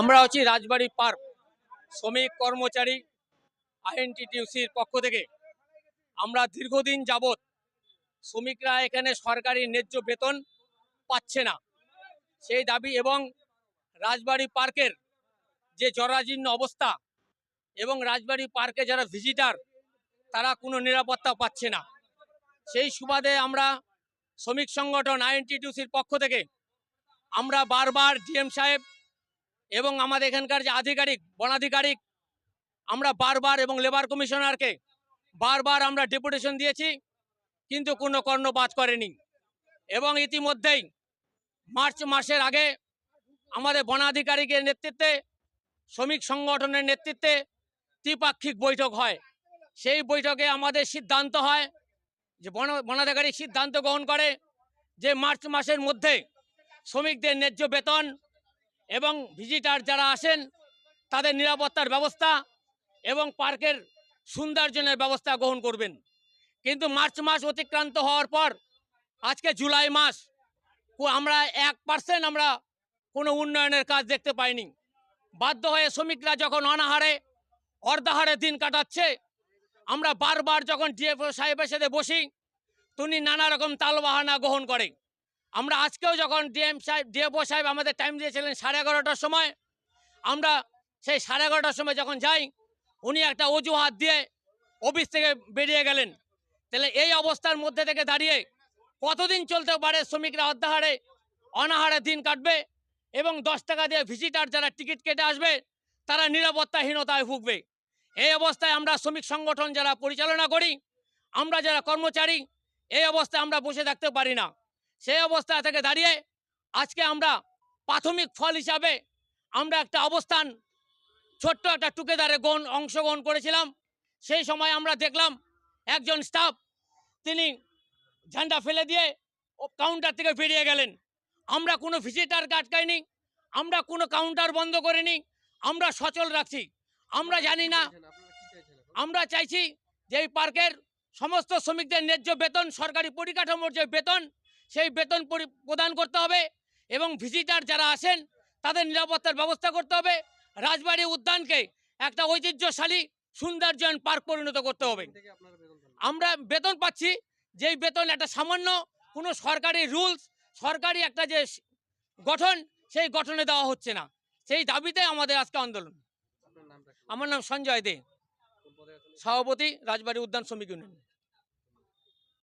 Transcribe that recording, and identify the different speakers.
Speaker 1: আমরা আছি রাজবাড়ি পার্ক। শ্রমিক কর্মচারী আইএনটিটিউসির পক্ষ থেকে। আমরা দীর্ঘদিন যাবৎ শ্রমিকরা এখানে সরকারি ন্যায্য বেতন পাচ্ছে না। সেই দাবি এবং রাজবাড়ি পার্কের যে জরাজীর্ণ অবস্থা এবং রাজবাড়ি পার্কে যারা ভিজিটার তারা কোনো নিরাপত্তা পাচ্ছে না। সেই সুবাদে আমরা শ্রমিক সংগঠন আইএনটিটিউসির পক্ষ থেকে আমরা বারবার ডিএম সাহেব এবং আমাদের এখানকার যে আধিকারিক, বনাধিকারিক, আমরা বারবার এবং লেবার কমিশনারকে বারবার আমরা ডেপুটেশন দিয়েছি, কিন্তু কোনো কর্ণপাত করেনি। এবং ইতিমধ্যেই মার্চ মাসের আগে আমাদের বনাধিকারিকের নেতৃত্বে, শ্রমিক সংগঠনের নেতৃত্বে ত্রিপাক্ষিক বৈঠক হয়। সেই বৈঠকে আমাদের সিদ্ধান্ত হয় যে বন, বনাধিকারিক সিদ্ধান্ত গ্রহণ করে যে মার্চ মাসের মধ্যে শ্রমিকদের ন্যায্য বেতন এবং ভিজিটার যারা আসেন, তাদের নিরাপত্তার ব্যবস্থা এবং পার্কের সৌন্দর্যনের ব্যবস্থা গ্রহণ করবেন। কিন্তু মার্চ মাস অতিক্রান্ত হওয়ার পর, আজকে জুলাই মাস আমরা এক পার্সেন্ট আমরা কোনো উন্নয়নের কাজ দেখতে পাইনি। বাধ্য হয়ে শ্রমিকরা যখন অনাহারে, অর্ধাহারে দিন কাটাচ্ছে, আমরা বারবার যখন ডিএফও সাহেবের সাথে বসি তিনি নানা রকম তালবাহানা গ্রহণ করে। আমরা আজকেও যখন ডিএম সাহেব, ডিএফও সাহেব আমাদের টাইম দিয়েছিলেন সাড়ে এগারোটার সময়, আমরা সেই সাড়ে এগারোটার সময় যখন যাই, উনি একটা অজুহাত দিয়ে অফিস থেকে বেরিয়ে গেলেন। তাহলে এই অবস্থার মধ্যে থেকে দাঁড়িয়ে কতদিন চলতে পারে শ্রমিকরা অর্ধাহারে, অনাহারে দিন কাটবে এবং দশ টাকা দিয়ে ভিজিটার যারা টিকিট কেটে আসবে, তারা নিরাপত্তাহীনতায় ভুগবে। এই অবস্থায় আমরা শ্রমিক সংগঠন যারা পরিচালনা করি, আমরা যারা কর্মচারী, এই অবস্থায় আমরা বসে থাকতে পারি না। সেই অবস্থা থেকে দাঁড়িয়ে আজকে আমরা প্রাথমিক ফল হিসাবে আমরা একটা অবস্থান, ছোট্ট একটা টুকেদারে গ্রহণ অংশগ্রহণ করেছিলাম। সেই সময় আমরা দেখলাম একজন স্টাফ তিনি ঝান্ডা ফেলে দিয়ে ও কাউন্টার থেকে বেরিয়ে গেলেন। আমরা কোনো ভিজিটারকে আটকাইনি, আমরা কোনো কাউন্টার বন্ধ করিনি, আমরা সচল রাখছি। আমরা জানি না, আমরা চাইছি যে এই পার্কের সমস্ত শ্রমিকদের ন্যায্য বেতন, সরকারি পরিকাঠামোর যে বেতন সেই বেতন পরি- প্রদান করতে হবে এবং ভিজিটার যারা আসেন তাদের নিরাপত্তার ব্যবস্থা করতে হবে। রাজবাড়ি উদ্যানকে একটা ঐতিহ্যশালী সৌন্দর্যায়ন পার্ক পরিণত করতে হবে। আমরা বেতন পাচ্ছি যেই বেতন একটা সামান্য কোনো সরকারি রুলস সরকারি একটা যে গঠন সেই গঠনে দেওয়া হচ্ছে না। সেই দাবিতে আমাদের আজকে আন্দোলন। আমার নাম সঞ্জয় দে। সভাপতি রাজবাড়ি উদ্যান শ্রমিক ইউনিয়ন।